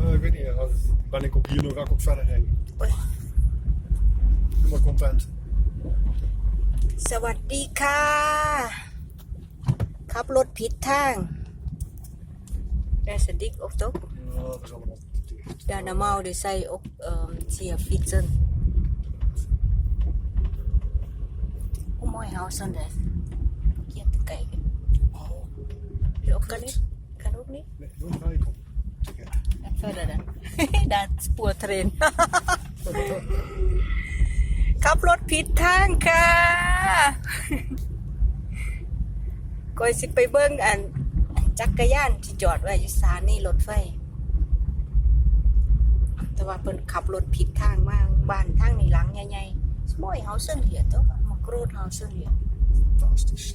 Eh, ik weet niet, ja, ben ik ook hier nog ga ik ook verder rijden. Oei. Helemaal content. สวัสดีค่ะ ขับรถผิดทาง There's a dik of toch? Ja, dat is allemaal tegen. Ja, normaal dus zij ook um, zie fietsen. Hoe mooi huis dan dat? Hier te kijken. Oh, Ja, ook kan niet? Kan ook niet? nee, doe ga ik op. Oké. En verder dan. dat spoortrein. ขับรถผิดทางค่ะก่อยสิไปเบิ้งอัน จักรยานที่จอดไว้อยู่สถานีรถไฟ แต่ว่าเพิ่นขับรถผิดทางมาบ้านทางนี้หลังใหญ่ๆสมอยเฮาเส้นเหียตัวมากรูดเฮาเส้นเหีย Fantastisch.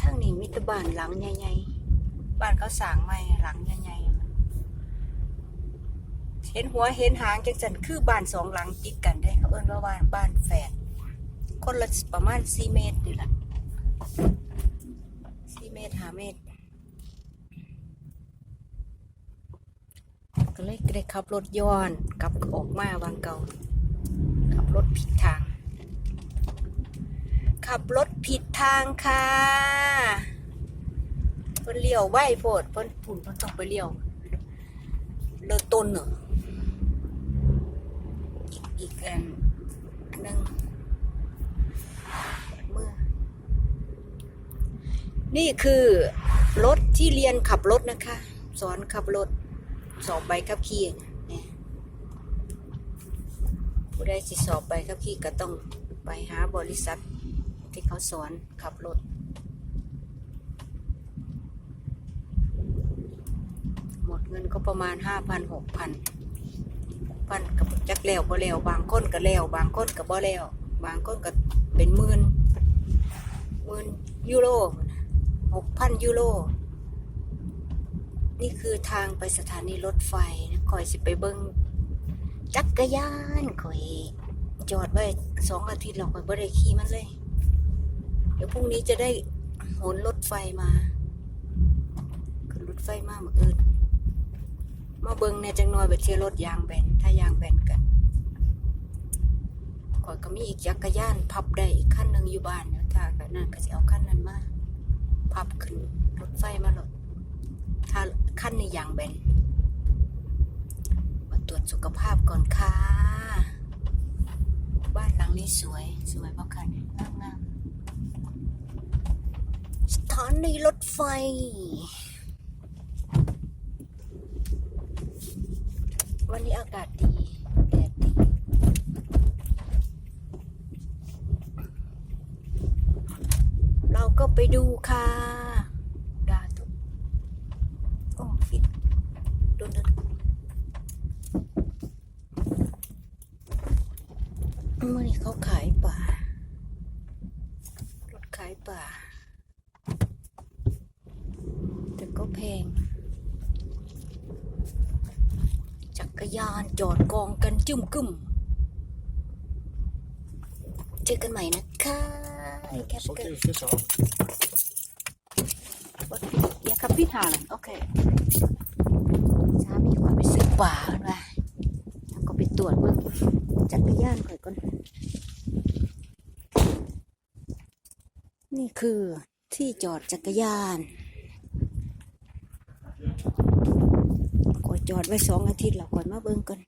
ทางนี้มีแต่บ้านหลังใหญ่ๆ บ้านเขาสร้างใหม่หลังใหญ่ๆเห็นหัวเห็นหางจังสันคือบ้านสองหลังติดกันได้เขาเอิ้นว่าบ้านบ้านแฝดคนละประมาณสี่เมตรนี่แหละสี่เมตรห้าเมตร ก็เลยได้ขับรถย้อนกลับออกมาวางเก่าขับรถผิดทาง ขับรถผิดทางค่ะ เพิ่นเลี้ยวไว้โพดเพิ่นผุ่นเพิ่นต้องไปเลี้ยวเลิต้นเนอะอีกอีกอันหนึ่งเมื่อ นี่คือรถที่เรียนขับรถนะคะ สอนขับรถสอบใบขับขี่เนี่ยผู้ใดสิสอบใบขับขี่ก็ต้องไปหาบริษัทที่เขาสอนขับรถ หมดเงินก็ประมาณห้าพันหกพันพันกับจักแล้วบ่แล้วบางคนก็แล้ว บางคนก็บ่แล้วบางคนก็เป็นหมื่นหมื่นยูโรหกพันยูโรนี่คือทางไปสถานีรถไฟนะคอยสิไปเบิ้งจักรยานคอยจอดไว้สองอาทิตย์เราคอยบ่ได้ขี่มันเลย เดี๋ยวพรุ่งนี้จะได้หนรถไฟมาขึ้นรถไฟมาเมื่ออื่น มาเบิงเนี่ยจังน้อยไปเที่ยวรถยางแบนถ้ายางแบนกันก่อนก็มีอีกจักรยานพับได้อีกขั้นหนึ่งอยู่บ้านเนี่ยถ้าก็นั่นก็จะเอาขั้นนั้นมาพับขึ้นรถไฟมาหลดถ้าขั้นในยางแบนมาตรวจสุขภาพก่อนค่ะบ้านหลังนี้สวยสวยมากค่ะเนี่ยงามงามสถานีรถไฟ วันนี้อากาศดีแดดดีเราก็ไปดูค่ะดาตุโอ้ฟิตโดนดนเมื่อนี้เขาขายป่า รถขายป่า แต่ก็แพง จักร ยานจอดกองกันจุ่มกึ่มเจอกันใหม่นะคะไอ้แคป Zal เก ik อร์ even vissen halen? Wat Ja, kapit halen. Oké. สามีข่อยไปซื้อป่าเพิ่นว่าแล้วก็ไปตรวจเบิ่งจักรยานข่อยก่อนนี่คือที่จอดจักรยานข่อย จอดไว้สองอาทิตย์แล้วข่อยมาเบิ่งก่อน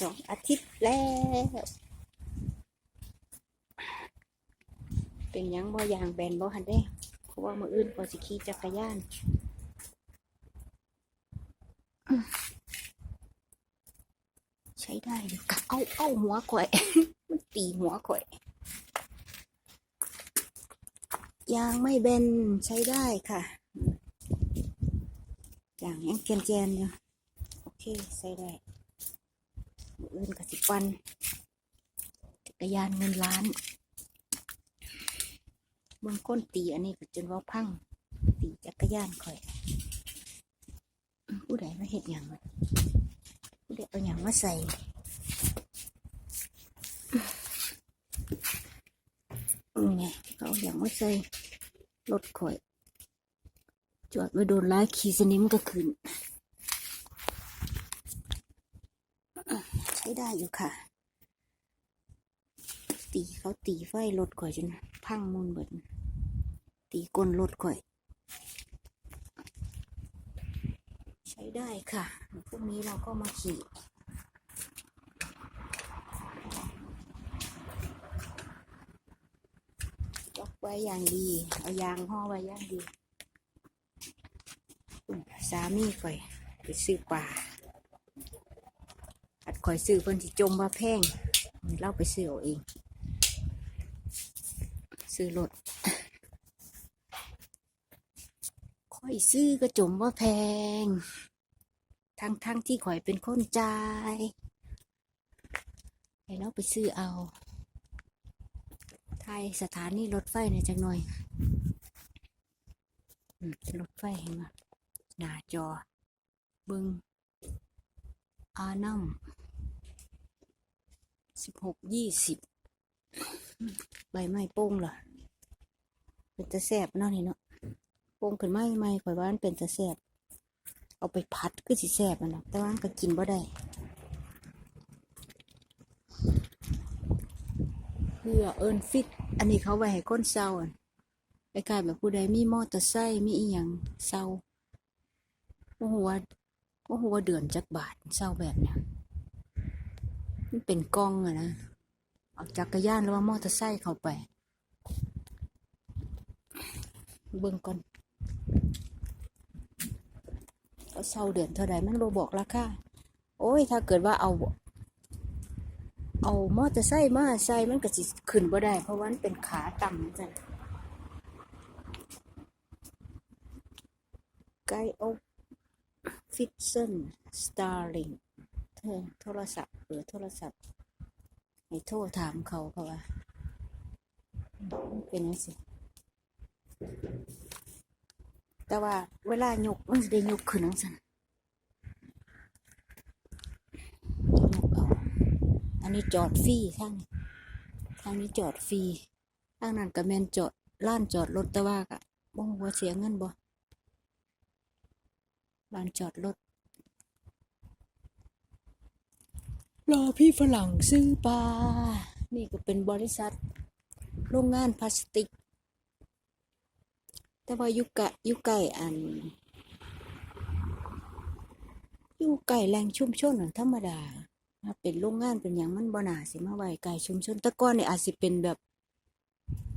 สองอาทิตย์แล้ว เป็นยังบ่ยางแบนบ่หันเด้เพราะว่ามืออื่นก็สิขี่จักรยานใช้ได้อยู่กะเอาเอาหัวข่อย มันตีหัวข่อย ยางไม่เบนใช้ได้ค่ะ อย่างยังเจนเจนอยู่โอเคใช้ได้อื่นก็สิปันจักรยานเงินล้านบางคนตีอันนี้ก็จนว่าพังตีจักรยานข่อยผู้ใดมาเห็ดหยังวะผู้ใดเอาหยังมาใส่อืมไงเขาเอาหยังมาใส่รถข่อย จอดไว้โดนไล่ขี่สนิมก็ขึ้น ใช้ได้อยู่ค่ะ ตีเขาตีไฟรถข่อยจนพังมุนเบิดตีก้นรถข่อย ใช้ได้ค่ะพรุ่งนี้เราก็มาขี่ล็อกไว้อย่างดี เอายางห่อไว้อย่างดี สามีข่อยไปซื้อปลาอัดข่อยซื้อเพิ่นสิจมว่าแพงเราไปซื้อเอาเอง ซื้อรถข่อยซื้อก็จมว่าแพง ทั้งทั้งที่ข่อยเป็นคนจ่ายให้เราไปซื้อเอาไทยสถานีรถไฟเนี่ยจังหน่อยเป็นรถไฟเห็นไหม หน้าจอ เบิงอานัมสิบหกยี่สิบใบไม้โป้งเหรอเป็นตะแสบเนาะนี่เนาะโป้งขึ้นไม้ไม้ข่อยว่ามันเป็นตะแสบเอาไปพัดก็สิแสบมันนะแต่ว่าก็กินบ่ได้เพื่อเอินฟิต อันนี้เขาไว้ให้คนเศร้าอะไปกายแบบผู้ใดมีมอเตอร์ไซค์มีอีหยังเศร้า โอ้โหว่าโอ้โหว่าเดือนจักบาทเศร้าแบบเนี้ยมันเป็นกล้องอะนะเอาจักรยานหรือว่ามอเตอร์ไซค์เข้าไป เบิ่งก่อนเขาเศร้าเดือนเท่าใดมันบ่บอกราคาโอ้ย ถ้าเกิดว่าเอาเอามอเตอร์ไซค์มาใส่มันก็สิขึ้นบ่ได้ เพราะว่ามันเป็นขาต่ำจังไกโอ ฟิตเซนสตาร์ลิงเธอโทรศัพท์เออโทรศัพท์ให้โทรถามเขาเขาว่า เป็นยังสิแต่ว่าเวลายกมันจะได้ยกขึ้นนังสันยกเอาอันนี้จอดฟรีทางนี้ทางนี้จอดฟรีทางนั้นก็แมนจอดล้านจอดรถแต่ว่าก็บ่ฮู้ว่าเสียเงินบ่ ลานจอดรถรอพี่ฝรั่งซื้อปลา นี่ก็เป็นบริษัท โรงงานพลาสติก แต่ว่าอยู่กะอยู่ใกล้อันอยู่ใกล้แหล่งชุมชนน่ะธรรมดาถ้าเป็นโรงงานเป็นอย่างมันบ่น่าสิมาไว้ไกลชุมชนแต่ก่อนนี่อาจสิเป็นแบบ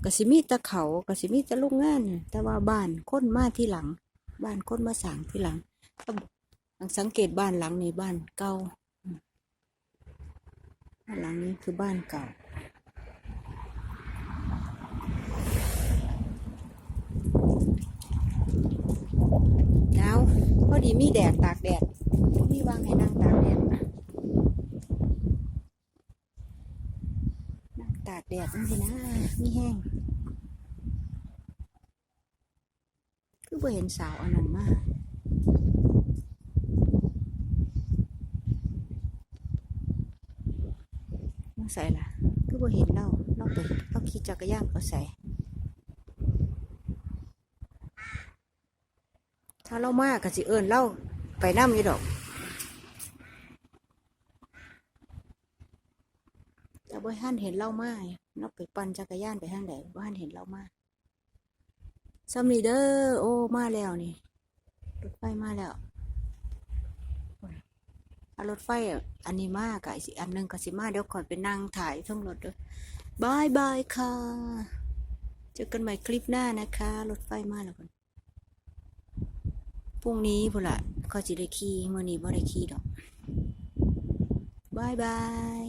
กสิมีแตะเขากสิมีแต่โรงงานน่ะแต่ว่าบ้านคนมาที่หลัง บ้านคนมาสร้างที่หลังถ้า สังเกตบ้านหลังนี้บ้านเก่าบ้านหลังนี้คือบ้านเก่า หนาวพอดีมีแดดตากแดดมีวางให้นั่งตากแดดนั่งตากแดดจังสินะมีแห้ง คือบ่เห็นสาวอันนั้นมามา ใส่ล่ะ คือบ่เห็นเราเราไปเราขี่จักรยานก็ใส่ ถ้าเรามากก็สิเอิญเล่าไปน้ำอยู่ดอกแต่บ่ท่านเห็นเล่ามาเราไปปั่นจักรยานไปทางไหนบ่ท่านเห็นเล่ามาซัมนีเดอร์โอ้ มาแล้วนี่ รถไฟมาแล้วอารถไฟอะ อันนี้มากอะสิอันนึงก็สิมาเดี๋ยวก่อนไปนั่งถ่ายทั้งรถด้วยบายบายค่ะ เจอกันใหม่คลิปหน้านะคะ รถไฟมาแล้วกันพรุ่งนี้พุ่นละก็จะได้ขี่มื่อนี้บ่ได้ขี่ดอกบายบาย